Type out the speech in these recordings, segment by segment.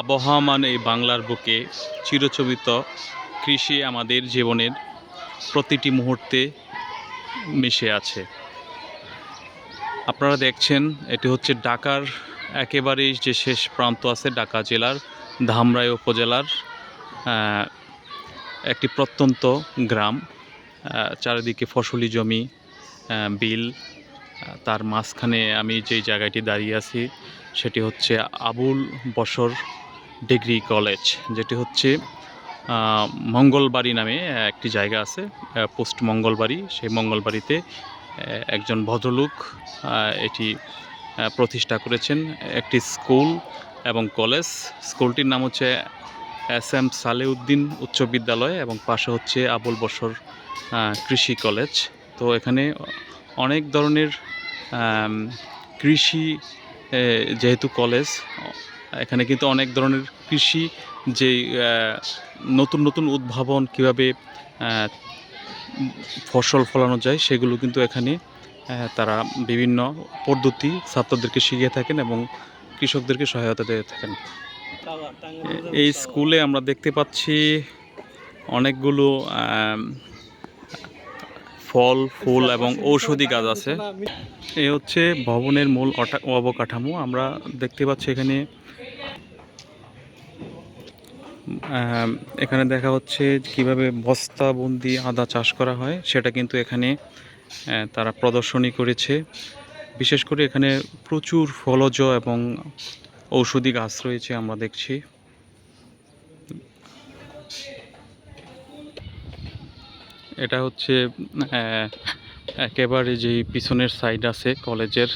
আবহমান এই বাংলার বুকে চিরচরিত কৃষি আমাদের জীবনের প্রতিটি মুহূর্তে মিশে আছে। আপনারা দেখছেন, এটি হচ্ছে ঢাকার একেবারেই যে শেষ প্রান্ত আছে, ঢাকা জেলার ধামরাই উপজেলার একটি প্রত্যন্ত গ্রাম। চারিদিকে ফসলি জমি বিল তার মাঝখানে আমি যেই জায়গাটি দাঁড়িয়ে আছি, সেটি হচ্ছে আবুল বসর ডিগ্রি কলেজ, যেটি হচ্ছে মঙ্গলবাড়ি নামে একটি জায়গা আছে পোস্ট মঙ্গলবাড়ি। সেই মঙ্গলবাড়িতে একজন ভদ্রলোক এটি প্রতিষ্ঠা করেছেন। একটি স্কুল এবং কলেজ। স্কুলটির নাম হচ্ছে এস এম সালেউদ্দিন উচ্চ বিদ্যালয় এবং পাশে হচ্ছে আবুল বসর কৃষি কলেজ। তো এখানে অনেক ধরনের কৃষি যেহেতু কলেজ এখানে কিন্তু অনেক ধরনের কৃষি যে নতুন নতুন উদ্ভাবন কীভাবে ফসল ফলানো যায় সেগুলো কিন্তু এখানে তারা বিভিন্ন পদ্ধতি ছাত্রদেরকে শিখিয়ে থাকেন এবং কৃষকদেরকে সহায়তা দিয়ে থাকেন। এই স্কুলে আমরা দেখতে পাচ্ছি অনেকগুলো ফল, ফুল এবং ঔষধি গাছ আছে। এই হচ্ছে ভবনের মূল অবকাঠামো। আমরা দেখতে পাচ্ছি এখানে আম, এখানে দেখা হচ্ছে কীভাবে বস্তাবন্দি আদা চাষ করা হয়, সেটা কিন্তু এখানে তারা প্রদর্শনী করেছে। বিশেষ করে এখানে প্রচুর ফলজ এবং ঔষধি গাছ রয়েছে আমরা দেখছি। এটা হচ্ছে একেবারে যেই পিছনের সাইড আছে কলেজের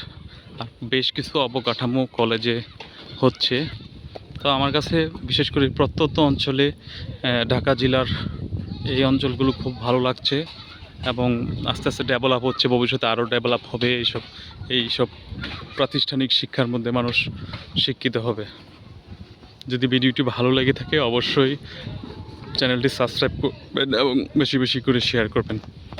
বেশ কিছু অবকাঠামো কলেজে হচ্ছে। তো আমার কাছে বিশেষ করে প্রত্যন্ত অঞ্চলে ঢাকা জেলার এই অঞ্চলগুলো খুব ভালো লাগছে এবং আস্তে আস্তে ডেভেলপ হচ্ছে, ভবিষ্যতে আরও ডেভেলপ হবে এইসব এইসব প্রাতিষ্ঠানিক শিক্ষার মধ্যে মানুষ শিক্ষিত হবে। যদি ভিডিওটি ভালো লেগে থাকে অবশ্যই চ্যানেলটি সাবস্ক্রাইব করবেন এবং বেশি বেশি করে শেয়ার করবেন।